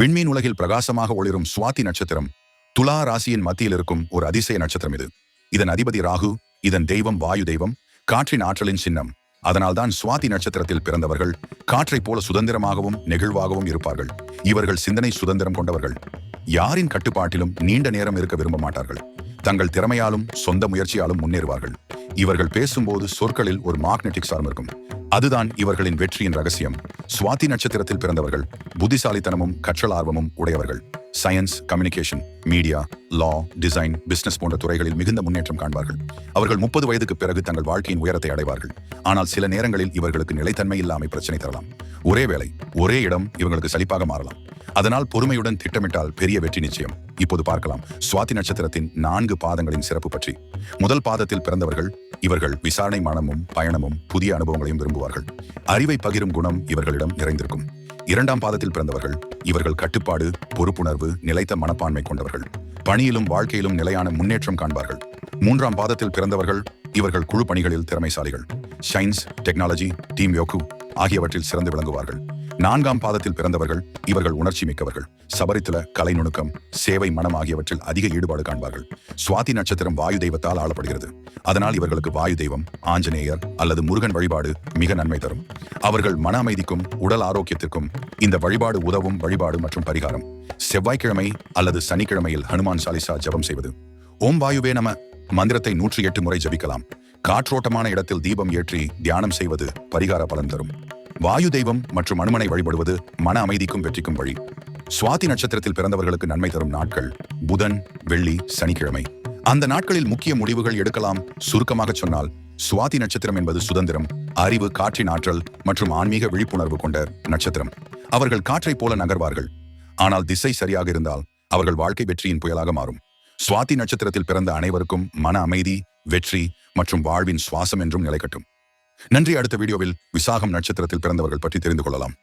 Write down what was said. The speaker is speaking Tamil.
விண்மீன் உலகில் பிரகாசமாக ஒளிரும் சுவாதி நட்சத்திரம் துலா ராசியின் மத்தியில் இருக்கும் ஒரு அதிசய நட்சத்திரம் இது. இதன் அதிபதி ராகு இதன் தெய்வம் வாயு தெய்வம் காற்றின் ஆற்றலின் சின்னம். அதனால்தான் சுவாதி நட்சத்திரத்தில் பிறந்தவர்கள் காற்றைப் போல சுதந்திரமாகவும் நெகிழ்வாகவும் இருப்பார்கள். இவர்கள் சிந்தனை சுதந்திரம் கொண்டவர்கள். யாரின் கட்டுப்பாட்டிலும் நீண்ட நேரம் இருக்க விரும்ப மாட்டார்கள். தங்கள் திறமையாலும் சொந்த முயற்சியாலும் முன்னேறுவார்கள். இவர்கள் பேசும்போது சொற்களில் ஒரு மாக்னெட்டிக் சாரம் இருக்கும். அதுதான் இவர்களின் வெற்றியின் ரகசியம். சுவாதி நட்சத்திரத்தில் பிறந்தவர்கள் புத்திசாலித்தனமும் கற்றல் ஆர்வமும் உடையவர்கள். Science communication media law design business போன்ற துறைகளில் மிகுந்த முன்னேற்றம் காண்பார்கள். அவர்கள் முப்பது வயதுக்கு பிறகு தங்கள் வாழ்க்கையின் உயரத்தை அடைவார்கள். ஆனால் சில நேரங்களில் இவர்களுக்கு நிலைத்தன்மை இல்லாமை பிரச்சனை தரலாம். ஒரே வேலை ஒரே இடம் இவங்களுக்கு சலிப்பாக மாறலாம். அதனால் பொறுமையுடன் திட்டமிட்டால் பெரிய வெற்றி நிச்சயம். இப்போது பார்க்கலாம். சுவாதி நட்சத்திரத்தின் நான்கு பாதங்களின் சிறப்பு பற்றி. முதல் பாதத்தில் பிறந்தவர்கள் இவர்கள் விசாரணை மனமும் பயணமும் புதிய அனுபவங்களையும் விரும்புவார்கள். அறிவை பகிரும் குணம் இவர்களிடம் நிறைந்திருக்கும். இரண்டாம் பாதத்தில் பிறந்தவர்கள் இவர்கள் கட்டுப்பாடு பொறுப்புணர்வு நிலைத்த மனப்பான்மை கொண்டவர்கள். பணியிலும் வாழ்க்கையிலும் நிலையான முன்னேற்றம் காண்பார்கள். மூன்றாம் பாதத்தில் பிறந்தவர்கள் இவர்கள் குழு பணிகளில் திறமைசாலிகள். சயின்ஸ் டெக்னாலஜி டீம் யோக்கு ஆகியவற்றில் சிறந்து விளங்குவார்கள். நான்காம் பாதத்தில் பிறந்தவர்கள் இவர்கள் உணர்ச்சி மிக்கவர்கள். சபரித்துல கலை நுணுக்கம் சேவை மனம் ஆகியவற்றில் அதிக ஈடுபாடு காண்பார்கள். சுவாதி நட்சத்திரம் வாயு தெய்வத்தால் ஆளப்படுகிறது. அதனால் இவர்களுக்கு வாயு தெய்வம் ஆஞ்சநேயர் அல்லது முருகன் வழிபாடு மிக நன்மை தரும். அவர்கள் மன அமைதிக்கும் உடல் ஆரோக்கியத்திற்கும் இந்த வழிபாடு உதவும் வழிபாடு மற்றும் பரிகாரம். செவ்வாய்க்கிழமை அல்லது சனிக்கிழமையில் ஹனுமான் சாலிசா ஜபம் செய்வது. ஓம் வாயுவே நம மந்திரத்தை நூற்றி எட்டு முறை ஜபிக்கலாம். காற்றோட்டமான இடத்தில் தீபம் ஏற்றி தியானம் செய்வது பரிகார பலன் தரும். வாயு தெய்வம் மற்றும் அனுமனை வழிபடுவது மன அமைதிக்கும் வெற்றிக்கும் வழி. சுவாதி நட்சத்திரத்தில் பிறந்தவர்களுக்கு நன்மை தரும் நாட்கள் புதன் வெள்ளி சனிக்கிழமை. அந்த நாட்களில் முக்கிய முடிவுகள் எடுக்கலாம் சுருக்கமாக சொன்னால் சுவாதி நட்சத்திரம் என்பது சுதந்திரம் அறிவு காற்றின் ஆற்றல் மற்றும் ஆன்மீக விழிப்புணர்வு கொண்ட நட்சத்திரம். அவர்கள் காற்றைப் போல நகர்வார்கள். ஆனால் திசை சரியாக இருந்தால் அவர்கள் வாழ்க்கை வெற்றியின் புயலாக மாறும். சுவாதி நட்சத்திரத்தில் பிறந்த அனைவருக்கும் மன அமைதி வெற்றி மற்றும் வாழ்வின் சுவாசம் என்றும் நிலைக்கட்டும் நன்றி. அடுத்த வீடியோவில் விசாகம் நட்சத்திரத்தில் பிறந்தவர்கள் பற்றி தெரிந்து கொள்ளலாம்.